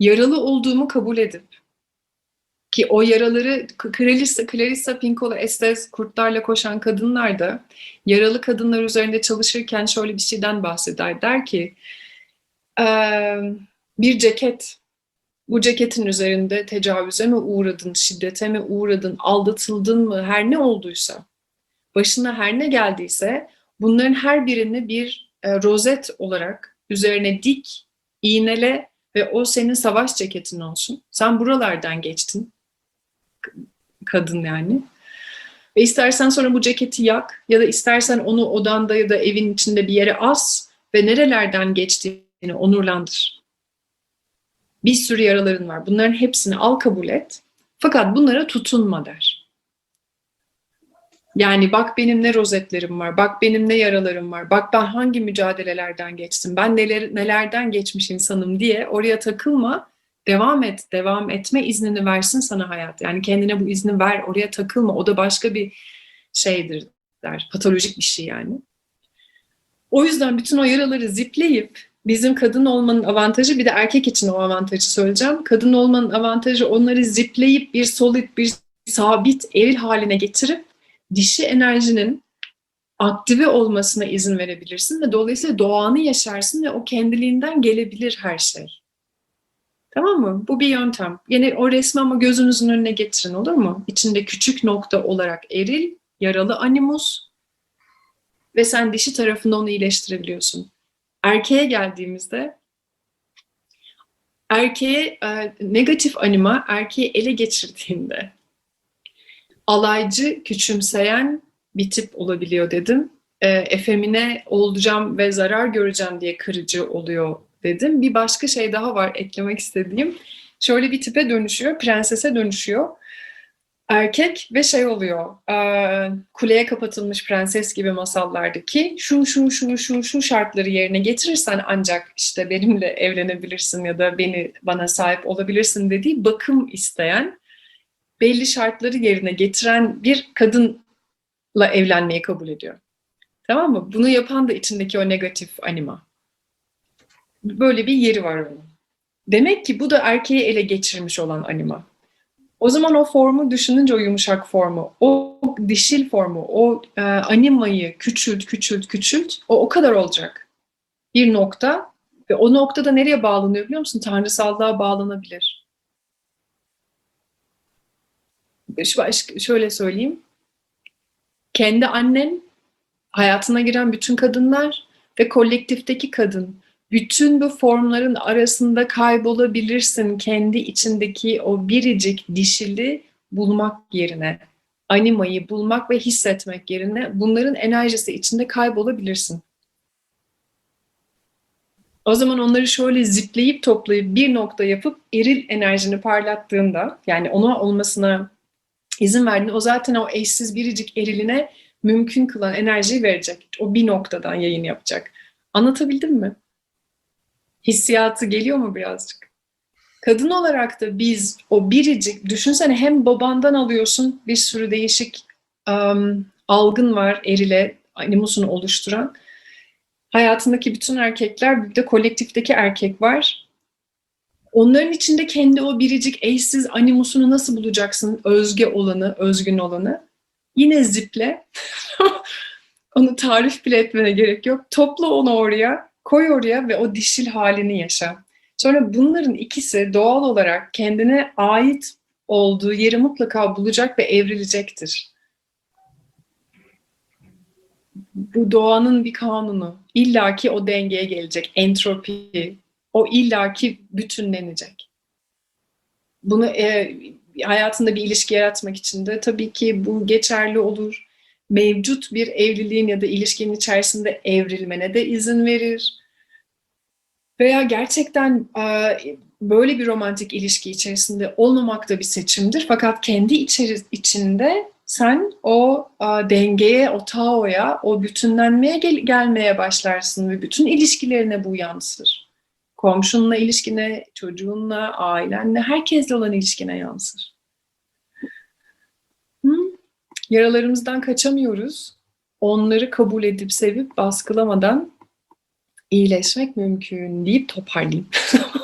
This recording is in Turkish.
yaralı olduğumu kabul edip ki o yaraları Clarissa, Clarissa Pinkola Estes kurtlarla koşan kadınlar da yaralı kadınlar üzerinde çalışırken şöyle bir şeyden bahseder. Der ki bir ceket bu ceketin üzerinde tecavüze mi uğradın, şiddete mi uğradın, aldatıldın mı her ne olduysa başına her ne geldiyse bunların her birini bir rozet olarak üzerine dik, iğnele ve o senin savaş ceketin olsun. Sen buralardan geçtin. Kadın yani. Ve istersen sonra bu ceketi yak ya da istersen onu odanda ya da evin içinde bir yere as ve nerelerden geçtiğini onurlandır. Bir sürü yaraların var. Bunların hepsini al kabul et. Fakat bunlara tutunma der. Yani bak benim ne rozetlerim var, bak benim ne yaralarım var, bak ben hangi mücadelelerden geçtim, ben neler, nelerden geçmiş insanım diye oraya takılma, devam et, devam etme iznini versin sana hayat. Yani kendine bu izni ver, oraya takılma, o da başka bir şeydir der, patolojik bir şey yani. O yüzden bütün o yaraları zipleyip bizim kadın olmanın avantajı bir de erkek için o avantajı söyleyeceğim. Kadın olmanın avantajı onları zipleyip bir solid, bir sabit eril haline getirip dişi enerjinin aktive olmasına izin verebilirsin ve dolayısıyla doğanı yaşarsın ve o kendiliğinden gelebilir her şey. Tamam mı? Bu bir yöntem. Yine o resmi ama gözünüzün önüne getirin olur mu? İçinde küçük nokta olarak eril, yaralı animus ve sen dişi tarafında onu iyileştirebiliyorsun. Erkeğe geldiğimizde erkeğe e, negatif anima erkeği ele geçirdiğinde alaycı, küçümseyen bir tip olabiliyor dedim. E, efemine olacağım ve zarar göreceğim diye kırıcı oluyor dedim. Bir başka şey daha var eklemek istediğim. Şöyle bir tipe dönüşüyor, prensese dönüşüyor. Erkek ve şey oluyor, e, kuleye kapatılmış prenses gibi masallardaki şu şu şu şu şu şartları yerine getirirsen ancak işte benimle evlenebilirsin ya da beni bana sahip olabilirsin dediği bakım isteyen belli şartları yerine getiren bir kadınla evlenmeyi kabul ediyor. Tamam mı? Bunu yapan da içindeki o negatif anima. Böyle bir yeri var onun. Demek ki bu da erkeği ele geçirmiş olan anima. O zaman o formu düşününce o yumuşak formu, o dişil formu, o e, animayı küçült, küçült, küçült, o o kadar olacak. Bir nokta ve o noktada nereye bağlanıyor biliyor musun? Tanrısallığa bağlanabilir. Şöyle söyleyeyim. Kendi annen, hayatına giren bütün kadınlar ve kolektifteki kadın bütün bu formların arasında kaybolabilirsin kendi içindeki o biricik dişili bulmak yerine, animayı bulmak ve hissetmek yerine bunların enerjisi içinde kaybolabilirsin. O zaman onları şöyle zipleyip toplayıp bir nokta yapıp eril enerjini parlattığında yani ona olmasına izin verdiğinde o zaten o eşsiz biricik eriline mümkün kılan enerjiyi verecek. O bir noktadan yayın yapacak. Anlatabildim mi? hissiyatı geliyor mu birazcık? Kadın olarak da biz o biricik, düşünsene hem babandan alıyorsun bir sürü değişik um, algın var erile, animusunu oluşturan. Hayatındaki bütün erkekler, bir de kolektifteki erkek var. Onların içinde kendi o biricik eşsiz animusunu nasıl bulacaksın? Özge olanı, özgün olanı. Yine ziple. onu tarif bile etmene gerek yok. Topla onu oraya Koy oraya ve o dişil halini yaşa. Sonra bunların ikisi doğal olarak kendine ait olduğu yeri mutlaka bulacak ve evrilecektir. Bu doğanın bir kanunu. İlla ki o dengeye gelecek. Entropi. O illaki bütünlenecek. Bunu e, hayatında bir ilişki yaratmak için de tabii ki bu geçerli olur. Mevcut bir evliliğin ya da ilişkinin içerisinde evrilmene de izin verir veya gerçekten böyle bir romantik ilişki içerisinde olmamak da bir seçimdir. Fakat kendi içeri, içinde sen o dengeye, o taoya, o bütünlenmeye gel gelmeye başlarsın ve bütün ilişkilerine bu yansır. Komşunla ilişkine, çocuğunla, ailenle, herkesle olan ilişkine yansır. Hı? Yaralarımızdan kaçamıyoruz. Onları kabul edip sevip baskılamadan iyileşmek mümkün deyip toparlayayım.